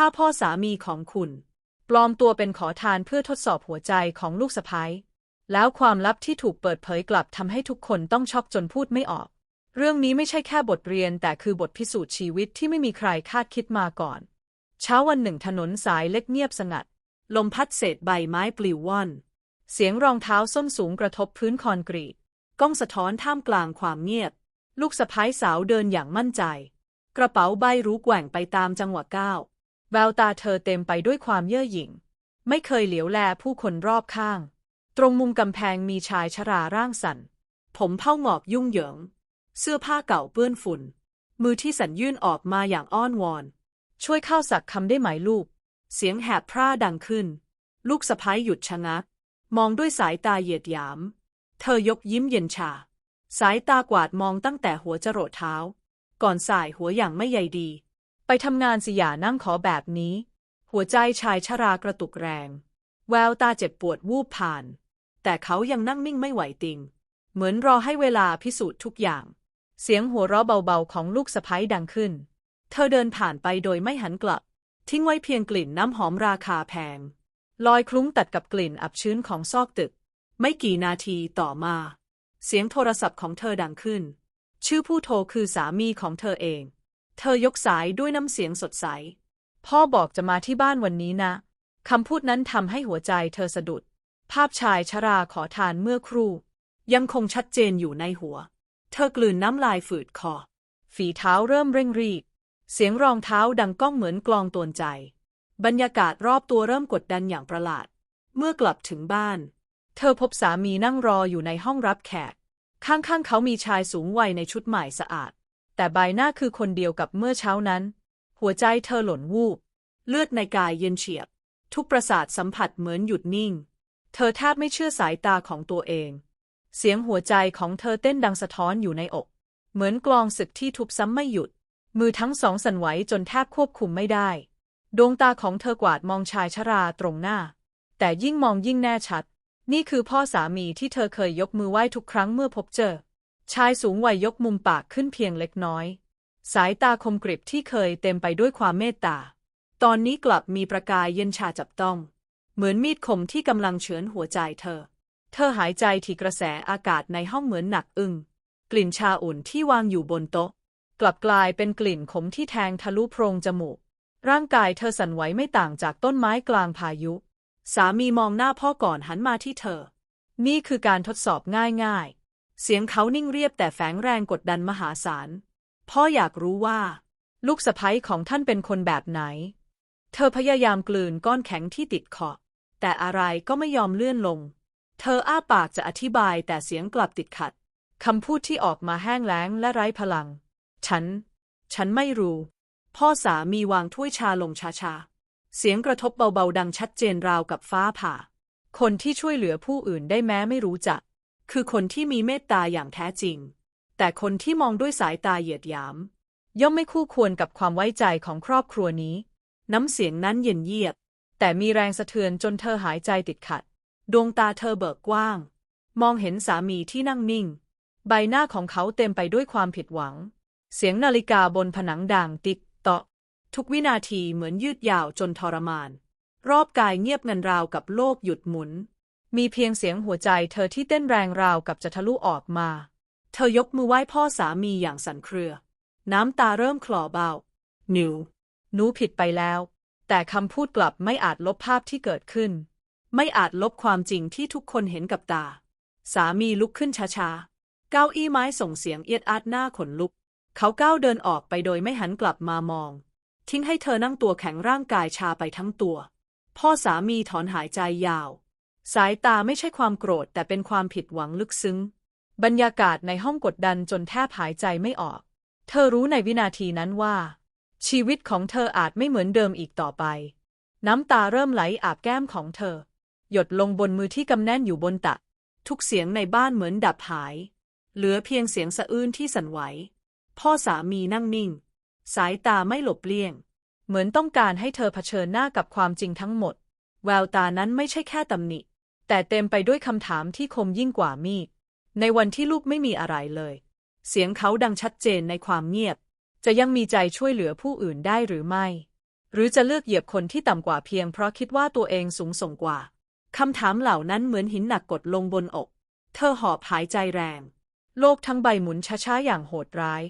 ถ้าพ่อสามีของคุณ ปลอมตัวเป็นขอทานเพื่อทดสอบหัวใจของลูกสะพ้ยแล้วความลับที่ถูกเปิดเผยกลับทำให้ทุกคนต้องช็อกจนพูดไม่ออก เรื่องนี้ไม่ใช่แค่บทเรียนแต่คือบทพิสูจน์ชีวิตที่ไม่มีใครคาดคิดมาก่อน เช้าวันหนึ่งถนนสายเล็กเงียบสงัด ลมพัดเศษใบไม้ปลิวว่อน เสียงรองเท้าส้นสูงกระทบพื้นคอนกรีตก้องสะท้อนท่ามกลางความเงียบ ลูกสะพ้ายสาวเดินอย่างมั่นใจ กระเป๋าใบรู้แกว่งไปตามจังหวะก้าว แววตาเธอเต็มไปด้วยความเย่อหยิ่ง ไม่เคยเหลียวแลผู้คนรอบข้าง ตรงมุมกำแพงมีชายชราร่างสั่น ผมเผ้าหงอกยุ่งเหยิง เสื้อผ้าเก่าเปื้อนฝุ่น มือที่สันยื่นออกมาอย่างอ้อนวอน ช่วยเข้าสักคำได้ไหมลูก เสียงแหบพร่าดังขึ้น ลูกสะพ้ายหยุดชะงัก มองด้วยสายตาเหยียดหยาม เธอยกยิ้มเย็นชา สายตากวาดมองตั้งแต่หัวจรดเท้า ก่อนสายหัวอย่างไม่ใยดี ไปทำงานสิอย่านั่งขอแบบนี้ หัวใจชายชรากระตุกแรง แววตาเจ็บปวดวูบผ่าน แต่เขายังนั่งนิ่งไม่ไหวติง เหมือนรอให้เวลาพิสูจน์ทุกอย่าง เสียงหัวเราะเบาๆของลูกสะพ้ายดังขึ้น เธอเดินผ่านไปโดยไม่หันกลับ ทิ้งไว้เพียงกลิ่นน้ำหอมราคาแพง ลอยคลุ้งตัดกับกลิ่นอับชื้นของซอกตึก ไม่กี่นาทีต่อมา เสียงโทรศัพท์ของเธอดังขึ้น ชื่อผู้โทรคือสามีของเธอเอง เธอยกสายด้วยน้ำเสียงสดใส พ่อบอกจะมาที่บ้านวันนี้นะ คำพูดนั้นทำให้หัวใจเธอสะดุด ภาพชายชราขอทานเมื่อครู่ ยังคงชัดเจนอยู่ในหัว เธอกลืนน้ำลายฝืดคอ ฝีเท้าเริ่มเร่งรีบ เสียงรองเท้าดังก้องเหมือนกลองตวนใจ บรรยากาศรอบตัวเริ่มกดดันอย่างประหลาด เมื่อกลับถึงบ้าน เธอพบสามีนั่งรออยู่ในห้องรับแขก ข้างๆเขามีชายสูงวัยในชุดใหม่สะอาด แต่ใบหน้าคือคนเดียวกับเมื่อเช้านั้น หัวใจเธอหล่นวูบ เลือดในกายเย็นเฉียบ ทุกประสาทสัมผัสเหมือนหยุดนิ่ง เธอแทบไม่เชื่อสายตาของตัวเอง เสียงหัวใจของเธอเต้นดังสะท้อนอยู่ในอก เหมือนกลองศึกที่ทุบซ้ำไม่หยุด มือทั้งสองสั่นไหวจนแทบควบคุมไม่ได้ ดวงตาของเธอกวาดมองชายชราตรงหน้า แต่ยิ่งมองยิ่งแน่ชัด นี่คือพ่อสามีที่เธอเคยยกมือไหว้ทุกครั้งเมื่อพบเจอ ชายสูงวัยยกมุมปากขึ้นเพียงเล็กน้อย สายตาคมกริบที่เคยเต็มไปด้วยความเมตตา ตอนนี้กลับมีประกายเย็นชาจับต้อง เหมือนมีดคมที่กำลังเฉือนหัวใจเธอ เธอหายใจที่กระแสอากาศในห้องเหมือนหนักอึ้งกลิ่นชาอุ่นที่วางอยู่บนโต๊ะ กลับกลายเป็นกลิ่นขมที่แทงทะลุโพรงจมูก ร่างกายเธอสั่นไหวไม่ต่างจากต้นไม้กลางพายุ สามีมองหน้าพ่อก่อนหันมาที่เธอ นี่คือการทดสอบง่าย เสียงเขานิ่งเรียบแต่แฝงแรงกดดันมหาศาล พ่ออยากรู้ว่า ลูกสะใภ้ของท่านเป็นคนแบบไหน เธอพยายามกลืนก้อนแข็งที่ติดคอแต่อะไรก็ไม่ยอมเลื่อนลง เธออ้าปากจะอธิบายแต่เสียงกลับติดขัด คำพูดที่ออกมาแห้งแล้งและไร้พลัง ฉัน ฉันไม่รู้ พ่อสามีวางถ้วยชาลงช้าๆ เสียงกระทบเบาๆ ดังชัดเจนราวกับฟ้าผ่า คนที่ช่วยเหลือผู้อื่นได้แม้ไม่รู้จัก คือคนที่มีเมตตาอย่างแท้จริง แต่คนที่มองด้วยสายตาเหยียดหยาม ย่อมไม่คู่ควรกับความไว้ใจของครอบครัวนี้ น้ำเสียงนั้นเย็นเยียบ แต่มีแรงสะเทือนจนเธอหายใจติดขัด ดวงตาเธอเบิกกว้าง มองเห็นสามีที่นั่งนิ่ง ใบหน้าของเขาเต็มไปด้วยความผิดหวัง เสียงนาฬิกาบนผนังด่างติ๊กตอกทุกวินาทีเหมือนยืดยาวจนทรมาน รอบกายเงียบงันราวกับโลกหยุดหมุน มีเพียงเสียงหัวใจเธอที่เต้นแรงราวกับจะทะลุออกมา เธอยกมือไหว้พ่อสามีอย่างสั่นเครือ น้ำตาเริ่มคลอเบาหนิวหนูผิดไปแล้ว แต่คำพูดกลับไม่อาจลบภาพที่เกิดขึ้น ไม่อาจลบความจริงที่ทุกคนเห็นกับตา สามีลุกขึ้นช้าๆ เก้าอี้ไม้ส่งเสียงเอียดอาดหน้าขนลุก เขาก้าวเดินออกไปโดยไม่หันกลับมามอง ทิ้งให้เธอนั่งตัวแข็งร่างกายชาไปทั้งตัว พ่อสามีถอนหายใจยาว สายตาไม่ใช่ความโกรธแต่เป็นความผิดหวังลึกซึ้ง บรรยากาศในห้องกดดันจนแทบหายใจไม่ออก เธอรู้ในวินาทีนั้นว่า ชีวิตของเธออาจไม่เหมือนเดิมอีกต่อไป น้ำตาเริ่มไหลอาบแก้มของเธอ หยดลงบนมือที่กำแน่นอยู่บนตัก ทุกเสียงในบ้านเหมือนดับหาย เหลือเพียงเสียงสะอื้นที่สั่นไหว พ่อสามีนั่งนิ่ง สายตาไม่หลบเลี่ยง เหมือนต้องการให้เธอเผชิญหน้ากับความจริงทั้งหมด แววตานั้นไม่ใช่แค่ตำหนิ แต่เต็มไปด้วยคำถามที่คมยิ่งกว่ามีด ในวันที่ลูกไม่มีอะไรเลย เสียงเขาดังชัดเจนในความเงียบ จะยังมีใจช่วยเหลือผู้อื่นได้หรือไม่ หรือจะเลือกเหยียบคนที่ต่ำกว่าเพียงเพราะคิดว่าตัวเองสูงส่งกว่า คำถามเหล่านั้นเหมือนหินหนักกดลงบนอก เธอหอบหายใจแรง โลกทั้งใบหมุนช้าๆอย่างโหดร้าย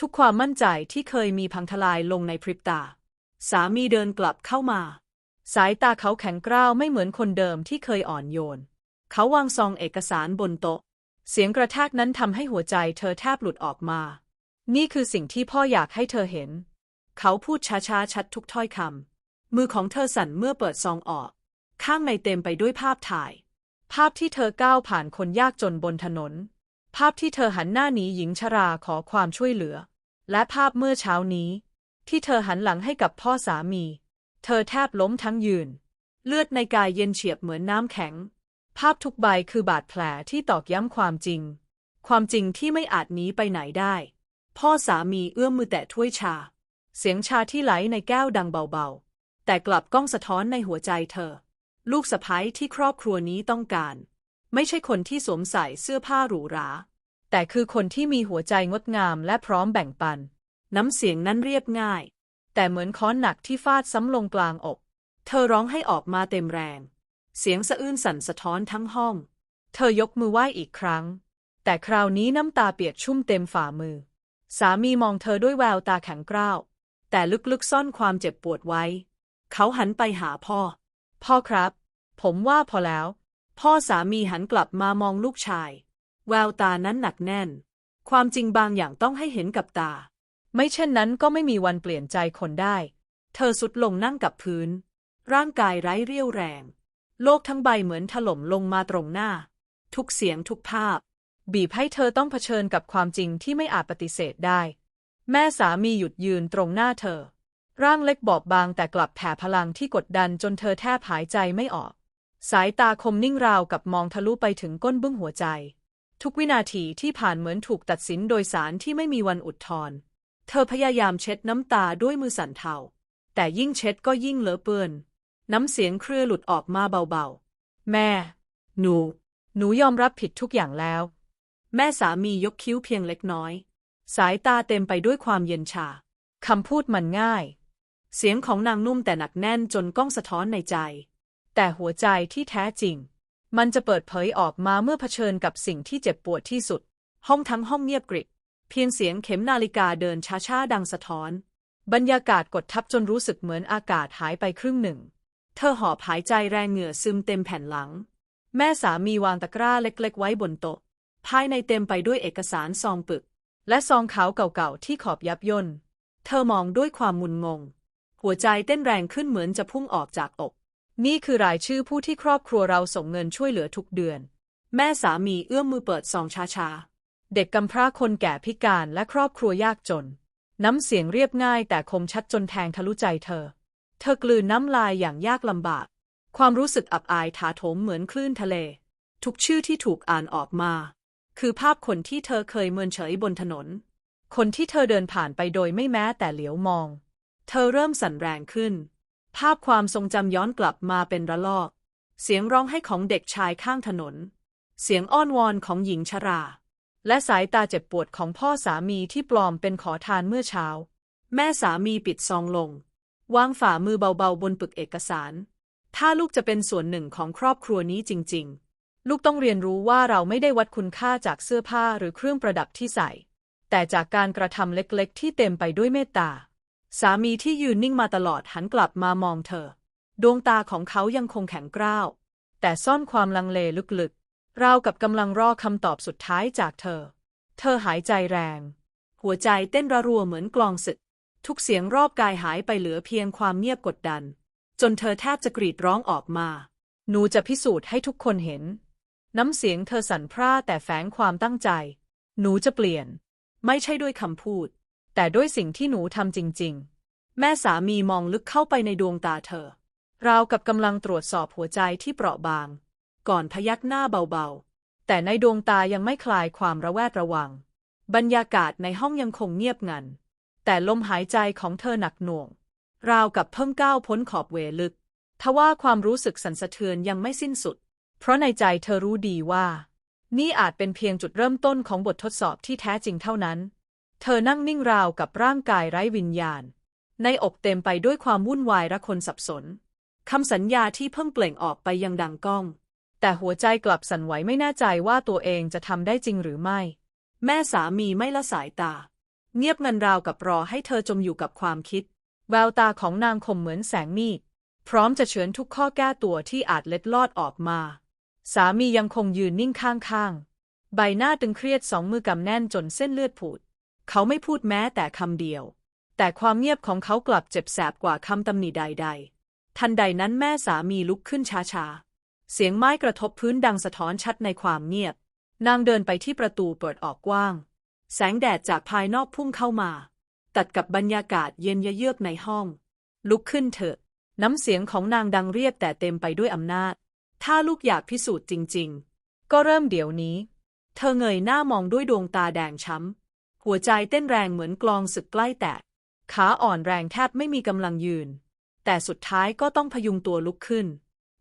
ทุกความมั่นใจที่เคยมีพังทลายลงในพริบตา สามีเดินกลับเข้ามา สายตาเขาแข็งกร้าวไม่เหมือนคนเดิมที่เคยอ่อนโยน เขาวางซองเอกสารบนโต๊ะ เสียงกระแทกนั้นทำให้หัวใจเธอแทบหลุดออกมา นี่คือสิ่งที่พ่ออยากให้เธอเห็น เขาพูดช้าๆชัดทุกถ้อยคำมือของเธอสั่นเมื่อเปิดซองออก ข้างในเต็มไปด้วยภาพถ่าย ภาพที่เธอก้าวผ่านคนยากจนบนถนน ภาพที่เธอหันหน้าหนีหญิงชราขอความช่วยเหลือ และภาพเมื่อเช้านี้ ที่เธอหันหลังให้กับพ่อสามี เธอแทบล้มทั้งยืน เลือดในกายเย็นเฉียบเหมือนน้ำแข็ง ภาพทุกใบคือบาดแผลที่ตอกย้ำความจริง ความจริงที่ไม่อาจหนีไปไหนได้ พ่อสามีเอื้อมมือแตะถ้วยชา เสียงชาที่ไหลในแก้วดังเบาๆ แต่กลับก้องสะท้อนในหัวใจเธอ ลูกสะใภ้ที่ครอบครัวนี้ต้องการ ไม่ใช่คนที่สวมใส่เสื้อผ้าหรูหรา แต่คือคนที่มีหัวใจงดงามและพร้อมแบ่งปัน น้ำเสียงนั้นเรียบง่าย แต่เหมือนค้อนหนักที่ฟาดซ้ำลงกลางอก เธอร้องให้ออกมาเต็มแรง เสียงสะอื้นสั่นสะท้อนทั้งห้อง เธอยกมือไหว้อีกครั้ง แต่คราวนี้น้ำตาเปียกชุ่มเต็มฝ่ามือ สามีมองเธอด้วยแววตาแข็งกร้าว แต่ลึกๆซ่อนความเจ็บปวดไว้ เขาหันไปหาพ่อ พ่อครับ ผมว่าพอแล้ว พ่อสามีหันกลับมามองลูกชาย แววตานั้นหนักแน่น ความจริงบางอย่างต้องให้เห็นกับตา ไม่เช่นนั้นก็ไม่มีวันเปลี่ยนใจคนได้ เธอสุดลงนั่งกับพื้น ร่างกายไร้เรี่ยวแรง โลกทั้งใบเหมือนถล่มลงมาตรงหน้า ทุกเสียงทุกภาพ บีบให้เธอต้องเผชิญกับความจริงที่ไม่อาจปฏิเสธได้ แม่สามีหยุดยืนตรงหน้าเธอ ร่างเล็กบอบบางแต่กลับแผ่พลังที่กดดันจนเธอแทบหายใจไม่ออก สายตาคมนิ่งราวกับมองทะลุไปถึงก้นบึ้งหัวใจ ทุกวินาทีที่ผ่านเหมือนถูกตัดสินโดยสารที่ไม่มีวันอุทธรณ์ เธอพยายามเช็ดน้ำตาด้วยมือสั่นเทา แต่ยิ่งเช็ดก็ยิ่งเลอะเปื้อน น้ำเสียงเครือหลุดออกมาเบาๆ แม่ หนู หนูยอมรับผิดทุกอย่างแล้ว แม่สามียกคิ้วเพียงเล็กน้อย สายตาเต็มไปด้วยความเย็นชา คำพูดมันง่าย เสียงของนางนุ่มแต่หนักแน่นจนก้องสะท้อนในใจ แต่หัวใจที่แท้จริง มันจะเปิดเผยออกมาเมื่อเผชิญกับสิ่งที่เจ็บปวดที่สุด ห้องทั้งห้องเงียบกริบ พียงเสียงเข็มนาฬิกาเดินช้าๆดังสะท้อน บรรยากาศกดทับจนรู้สึกเหมือนอากาศหายไปครึ่งหนึ่ง เธอหอบหายใจแรงเหงื่อซึมเต็มแผ่นหลัง แม่สามีวางตะกร้าเล็กๆ ไว้บนโต๊ะ ภายในเต็มไปด้วยเอกสารซองปึก และซองขาวเก่าๆที่ขอบยับย่นเธอมองด้วยความมุนงง หัวใจเต้นแรงขึ้นเหมือนจะพุ่งออกจากอก นี่คือรายชื่อผู้ที่ครอบครัวเราส่งเงินช่วยเหลือทุกเดือน แม่สามีเอื้อมมือเปิดซองช้าๆ เด็กกำพร้าคนแก่พิการและครอบครัวยากจน น้ำเสียงเรียบง่ายแต่คมชัดจนแทงทะลุใจเธอ เธอกลืนน้ำลายอย่างยากลำบาก ความรู้สึกอับอายถาโถมเหมือนคลื่นทะเล ทุกชื่อที่ถูกอ่านออกมา คือภาพคนที่เธอเคยเมินเฉยบนถนน คนที่เธอเดินผ่านไปโดยไม่แม้แต่เหลียวมอง เธอเริ่มสั่นแรงขึ้น ภาพความทรงจำย้อนกลับมาเป็นระลอก เสียงร้องไห้ของเด็กชายข้างถนน เสียงอ้อนวอนของหญิงชรา และสายตาเจ็บปวดของพ่อสามีที่ปลอมเป็นขอทานเมื่อเช้า แม่สามีปิดซองลง วางฝ่ามือเบาๆบนปึกเอกสาร ถ้าลูกจะเป็นส่วนหนึ่งของครอบครัวนี้จริง ๆ ลูกต้องเรียนรู้ว่าเราไม่ได้วัดคุณค่าจากเสื้อผ้าหรือเครื่องประดับที่ใส่ แต่จากการกระทำเล็กๆ ที่เต็มไปด้วยเมตตา สามีที่ยืนนิ่งมาตลอดหันกลับมามองเธอ ดวงตาของเขายังคงแข็งกร้าว แต่ซ่อนความลังเลลึกๆ ราวกับกำลังรอคำตอบสุดท้ายจากเธอ เธอหายใจแรง หัวใจเต้นระรัวเหมือนกลองศึก ทุกเสียงรอบกายหายไปเหลือเพียงความเงียบกดดัน จนเธอแทบจะกรีดร้องออกมา หนูจะพิสูจน์ให้ทุกคนเห็น น้ำเสียงเธอสั่นพร่าแต่แฝงความตั้งใจ หนูจะเปลี่ยน ไม่ใช่ด้วยคำพูด แต่ด้วยสิ่งที่หนูทำจริง ๆ แม่สามีมองลึกเข้าไปในดวงตาเธอ ราวกับกำลังตรวจสอบหัวใจที่เปราะบาง ก่อนพยักหน้าเบาๆ แต่ในดวงตายังไม่คลายความระแวดระวัง บรรยากาศในห้องยังคงเงียบงัน แต่ลมหายใจของเธอหนักหน่วง ราวกับเพิ่งก้าวพ้นขอบเวลึก ทว่าความรู้สึกสันสะเทือนยังไม่สิ้นสุด เพราะในใจเธอรู้ดีว่า นี่อาจเป็นเพียงจุดเริ่มต้นของบททดสอบที่แท้จริงเท่านั้น เธอนั่งนิ่งราวกับร่างกายไร้วิญญาณ ในอกเต็มไปด้วยความวุ่นวายและคนสับสนคำสัญญาที่เพิ่งเปล่งออกไปยังดังก้อง แต่หัวใจกลับสั่นไหวไม่แน่ใจว่าตัวเองจะทำได้จริงหรือไม่ แม่สามีไม่ละสายตา เงียบงันราวกับรอให้เธอจมอยู่กับความคิด แววตาของนางคมเหมือนแสงมีด พร้อมจะเฉือนทุกข้อแก้ตัวที่อาจเล็ดลอดออกมา สามียังคงยืนนิ่งข้างๆ ใบหน้าตึงเครียดสองมือกำแน่นจนเส้นเลือดผุด เขาไม่พูดแม้แต่คำเดียว แต่ความเงียบของเขากลับเจ็บแสบกว่าคำตำหนิใด ๆ ทันใดนั้นแม่สามีลุกขึ้นช้าๆ เสียงไม้กระทบพื้นดังสะท้อนชัดในความเงียบ นางเดินไปที่ประตูเปิดออกกว้าง แสงแดดจากภายนอกพุ่งเข้ามา ตัดกับบรรยากาศเย็นเยือกในห้อง ลุกขึ้นเถอะ น้ำเสียงของนางดังเรียบแต่เต็มไปด้วยอำนาจ ถ้าลูกอยากพิสูจน์จริง ๆ ก็เริ่มเดี๋ยวนี้ เธอเงยหน้ามองด้วยดวงตาแดงช้ำ หัวใจเต้นแรงเหมือนกลองศึกใกล้แตก ขาอ่อนแรงแทบไม่มีกำลังยืน แต่สุดท้ายก็ต้องพยุงตัวลุกขึ้น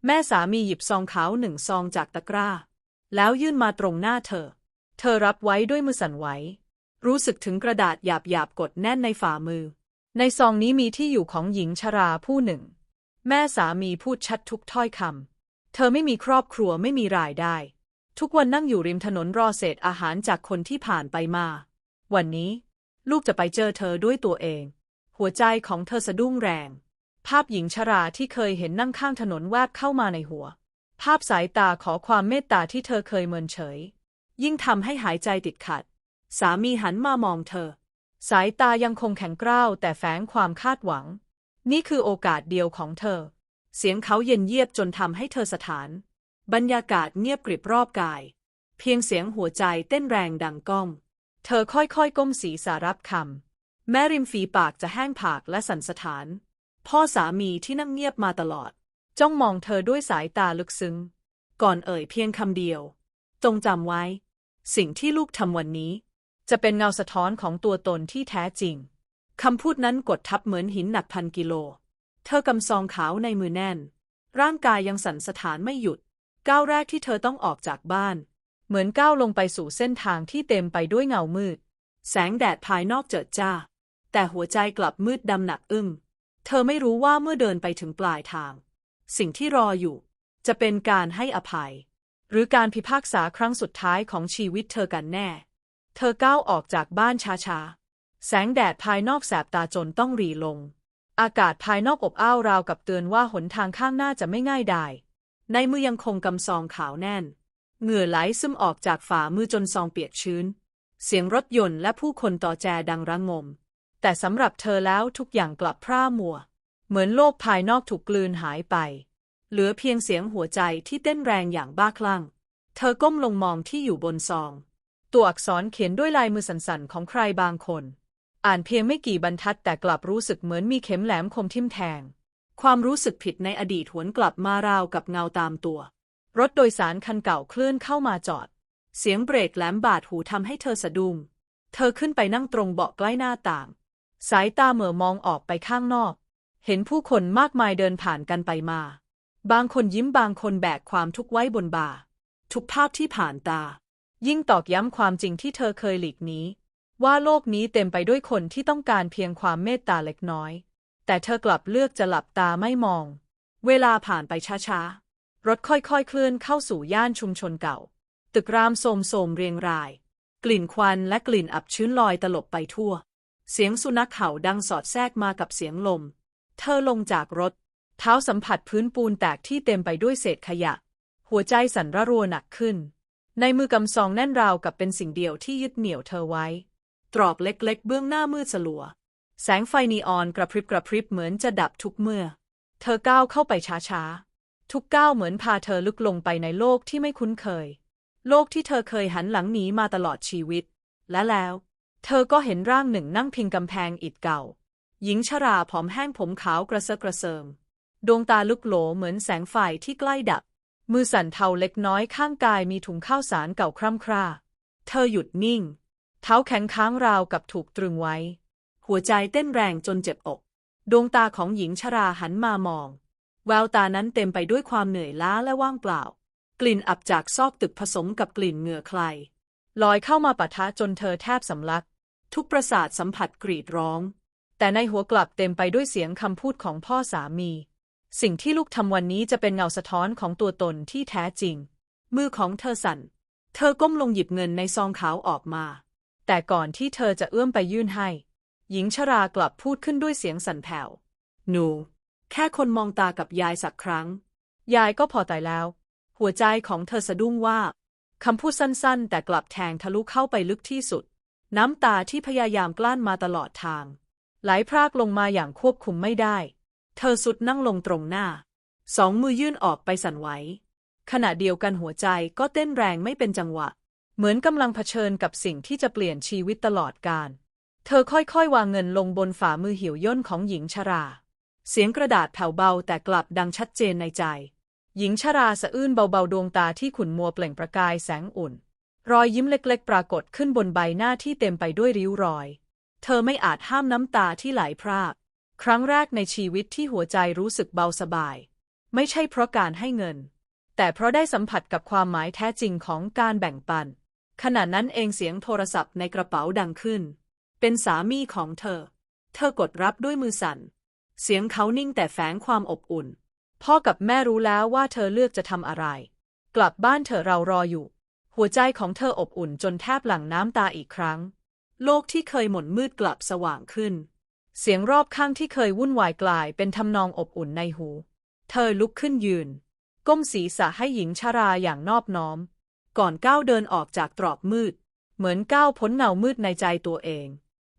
แม่สามีหยิบซองขาวหนึ่งซองจากตะกร้า แล้วยื่นมาตรงหน้าเธอ เธอรับไว้ด้วยมือสั่นไหว รู้สึกถึงกระดาษหยาบหยาบกดแน่นในฝ่ามือ ในซองนี้มีที่อยู่ของหญิงชราผู้หนึ่ง แม่สามีพูดชัดทุกถ้อยคำ เธอไม่มีครอบครัวไม่มีรายได้ ทุกวันนั่งอยู่ริมถนนรอเศษอาหารจากคนที่ผ่านไปมา วันนี้ ลูกจะไปเจอเธอด้วยตัวเอง หัวใจของเธอสะดุ้งแรง ภาพหญิงชราที่เคยเห็นนั่งข้างถนนแวบเข้ามาในหัว ภาพสายตาขอความเมตตาที่เธอเคยเมินเฉย ยิ่งทำให้หายใจติดขัด สามีหันมามองเธอ สายตายังคงแข็งกร้าวแต่แฝงความคาดหวัง นี่คือโอกาสเดียวของเธอ เสียงเขาเย็นเยียบจนทำให้เธอสถาน บรรยากาศเงียบกริบรอบกาย เพียงเสียงหัวใจเต้นแรงดังก้อง เธอค่อยๆก้มศีรษะรับคำแม้ริมฝีปากจะแห้งผากและสั่นสะท้าน พ่อสามีที่นั่งเงียบมาตลอด จ้องมองเธอด้วยสายตาลึกซึ้ง ก่อนเอ่ยเพียงคำเดียว จงจำไว้ สิ่งที่ลูกทำวันนี้ จะเป็นเงาสะท้อนของตัวตนที่แท้จริงคำพูดนั้นกดทับเหมือนหินหนักพันกิโล เธอกำซองขาวในมือแน่น ร่างกายยังสั่นสะท้านไม่หยุด ก้าวแรกที่เธอต้องออกจากบ้าน เหมือนก้าวลงไปสู่เส้นทางที่เต็มไปด้วยเงามืด แสงแดดภายนอกเจิดจ้า แต่หัวใจกลับมืดดำหนักอึ้ง เธอไม่รู้ว่าเมื่อเดินไปถึงปลายทาง สิ่งที่รออยู่ จะเป็นการให้อภัย หรือการพิพากษาครั้งสุดท้ายของชีวิตเธอกันแน่ เธอก้าวออกจากบ้านช้าๆ แสงแดดภายนอกแสบตาจนต้องหรีลง อากาศภายนอกอบอ้าวราวกับเตือนว่าหนทางข้างหน้าจะไม่ง่ายดายในมือยังคงกำซองขาวแน่น เหงื่อไหลซึมออกจากฝ่ามือจนซองเปียกชื้น เสียงรถยนต์และผู้คนต่อแจดังระงม แต่สำหรับเธอแล้วทุกอย่างกลับพร่ามัว เหมือนโลกภายนอกถูกกลืนหายไป เหลือเพียงเสียงหัวใจที่เต้นแรงอย่างบ้าคลั่ง เธอก้มลงมองที่อยู่บนซอง ตัวอักษรเขียนด้วยลายมือสั่นๆของใครบางคน อ่านเพียงไม่กี่บรรทัดแต่กลับรู้สึกเหมือนมีเข็มแหลมคมทิ่มแทง ความรู้สึกผิดในอดีตหวนกลับมาราวกับเงาตามตัว รถโดยสารคันเก่าเคลื่อนเข้ามาจอด เสียงเบรกแหลมบาดหูทำให้เธอสะดุ้งเธอขึ้นไปนั่งตรงเบาะใกล้หน้าต่าง สายตาเหม่อมองออกไปข้างนอก เห็นผู้คนมากมายเดินผ่านกันไปมา บางคนยิ้มบางคนแบกความทุกข์ไว้บนบ่า ทุกภาพที่ผ่านตา ยิ่งตอกย้ำความจริงที่เธอเคยหลีกนี้ ว่าโลกนี้เต็มไปด้วยคนที่ต้องการเพียงความเมตตาเล็กน้อย แต่เธอกลับเลือกจะหลับตาไม่มอง เวลาผ่านไปช้าๆ รถค่อยๆ เคลื่อนเข้าสู่ย่านชุมชนเก่า ตึกรามโสมโสมๆเรียงราย กลิ่นควันและกลิ่นอับชื้นลอยตลบไปทั่ว เสียงสุนัขเห่าดังสอดแทรกมากับเสียงลม เธอลงจากรถ เท้าสัมผัสพื้นปูนแตกที่เต็มไปด้วยเศษขยะ หัวใจสั่นระรัวหนักขึ้น ในมือกำซองแน่นราวกับเป็นสิ่งเดียวที่ยึดเหนี่ยวเธอไว้ ตรอกเล็กๆ เบื้องหน้ามืดสลัว แสงไฟนีออนกระพริบกระพริบเหมือนจะดับทุกเมื่อ เธอก้าวเข้าไปช้าๆ ทุกก้าวเหมือนพาเธอลึกลงไปในโลกที่ไม่คุ้นเคย โลกที่เธอเคยหันหลังหนีมาตลอดชีวิต และแล้ว เธอก็เห็นร่างหนึ่งนั่งพิงกำแพงอิฐเก่า หญิงชราผอมแห้งผมขาวกระเซาะกระเซิงดวงตาลุกโหลเหมือนแสงไฟที่ใกล้ดับ มือสั่นเทาเล็กน้อยข้างกายมีถุงข้าวสารเก่าคร่ำคร่า เธอหยุดนิ่ง เท้าแข็งค้างราวกับถูกตรึงไว้ หัวใจเต้นแรงจนเจ็บอก ดวงตาของหญิงชราหันมามอง แววตานั้นเต็มไปด้วยความเหนื่อยล้าและว่างเปล่า กลิ่นอับจากซอกตึกผสมกับกลิ่นเหงื่อใครลอยเข้ามาปะทะจนเธอแทบสำลัก ทุกประสาทสัมผัสกรีดร้อง แต่ในหัวกลับเต็มไปด้วยเสียงคำพูดของพ่อสามี สิ่งที่ลูกทำวันนี้จะเป็นเงาสะท้อนของตัวตนที่แท้จริง มือของเธอสั่น เธอก้มลงหยิบเงินในซองขาวออกมา แต่ก่อนที่เธอจะเอื้อมไปยื่นให้ หญิงชรากลับพูดขึ้นด้วยเสียงสั่นแผ่ว หนู แค่คนมองตากับยายสักครั้ง ยายก็พอใจแล้ว หัวใจของเธอสะดุ้งว่าคำพูดสั้นๆ แต่กลับแทงทะลุเข้าไปลึกที่สุด น้ำตาที่พยายามกลั้นมาตลอดทาง ไหลพรากลงมาอย่างควบคุมไม่ได้ เธอสุดนั่งลงตรงหน้า สองมือยื่นออกไปสั่นไหว ขณะเดียวกันหัวใจก็เต้นแรงไม่เป็นจังหวะ เหมือนกำลังเผชิญกับสิ่งที่จะเปลี่ยนชีวิตตลอดกาล เธอค่อยๆ วางเงินลงบนฝ่ามือเหี่ยวย่นของหญิงชรา เสียงกระดาษแผ่วเบาแต่กลับดังชัดเจนในใจ หญิงชราสะอื้นเบาๆดวงตาที่ขุ่นมัวเปล่งประกายแสงอุ่น รอยยิ้มเล็กๆ ปรากฏขึ้นบนใบหน้าที่เต็มไปด้วยริ้วรอย เธอไม่อาจห้ามน้ำตาที่ไหลพราก ครั้งแรกในชีวิตที่หัวใจรู้สึกเบาสบาย ไม่ใช่เพราะการให้เงิน แต่เพราะได้สัมผัสกับความหมายแท้จริงของการแบ่งปัน ขณะนั้นเองเสียงโทรศัพท์ในกระเป๋าดังขึ้น เป็นสามีของเธอ เธอกดรับด้วยมือสั่น เสียงเขานิ่งแต่แฝงความอบอุ่น พ่อกับแม่รู้แล้วว่าเธอเลือกจะทำอะไร กลับบ้านเถอะเรารออยู่ หัวใจของเธออบอุ่นจนแทบหลั่งน้ำตาอีกครั้ง โลกที่เคยหม่นมืดกลับสว่างขึ้น เสียงรอบข้างที่เคยวุ่นวายกลายเป็นทำนองอบอุ่นในหู เธอลุกขึ้นยืน ก้มศีรษะให้หญิงชาราอย่างนอบน้อม ก่อนก้าวเดินออกจากตรอกมืด เหมือนก้าวพ้นเงามืดในใจตัวเอง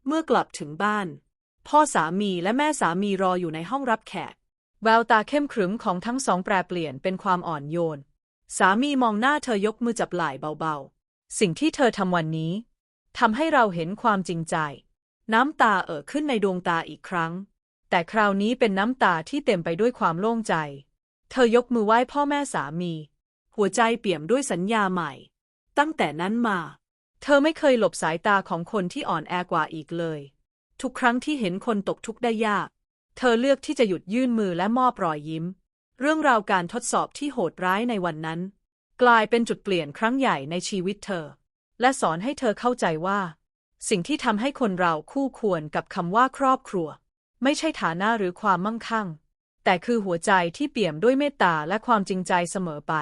เมื่อกลับถึงบ้าน พ่อสามีและแม่สามีรออยู่ในห้องรับแขกแววตาเข้มขรึมของทั้งสองแปรเปลี่ยนเป็นความอ่อนโยน สามีมองหน้าเธอยกมือจับไหล่เบาๆ สิ่งที่เธอทำวันนี้ทำให้เราเห็นความจริงใจ น้ำตาเอ่อขึ้นในดวงตาอีกครั้ง แต่คราวนี้เป็นน้ำตาที่เต็มไปด้วยความโล่งใจ เธอยกมือไหว้พ่อแม่สามี หัวใจเปี่ยมด้วยสัญญาใหม่ ตั้งแต่นั้นมา เธอไม่เคยหลบสายตาของคนที่อ่อนแอกว่าอีกเลย ทุกครั้งที่เห็นคนตกทุกข์ได้ยาก เธอเลือกที่จะหยุดยื่นมือและมอบรอยยิ้ม เรื่องราวการทดสอบที่โหดร้ายในวันนั้น กลายเป็นจุดเปลี่ยนครั้งใหญ่ในชีวิตเธอ และสอนให้เธอเข้าใจว่า สิ่งที่ทำให้คนเราคู่ควรกับคำว่าครอบครัว ไม่ใช่ฐานะหรือความมั่งคั่ง แต่คือหัวใจที่เปี่ยมด้วยเมตตาและความจริงใจเสมอไป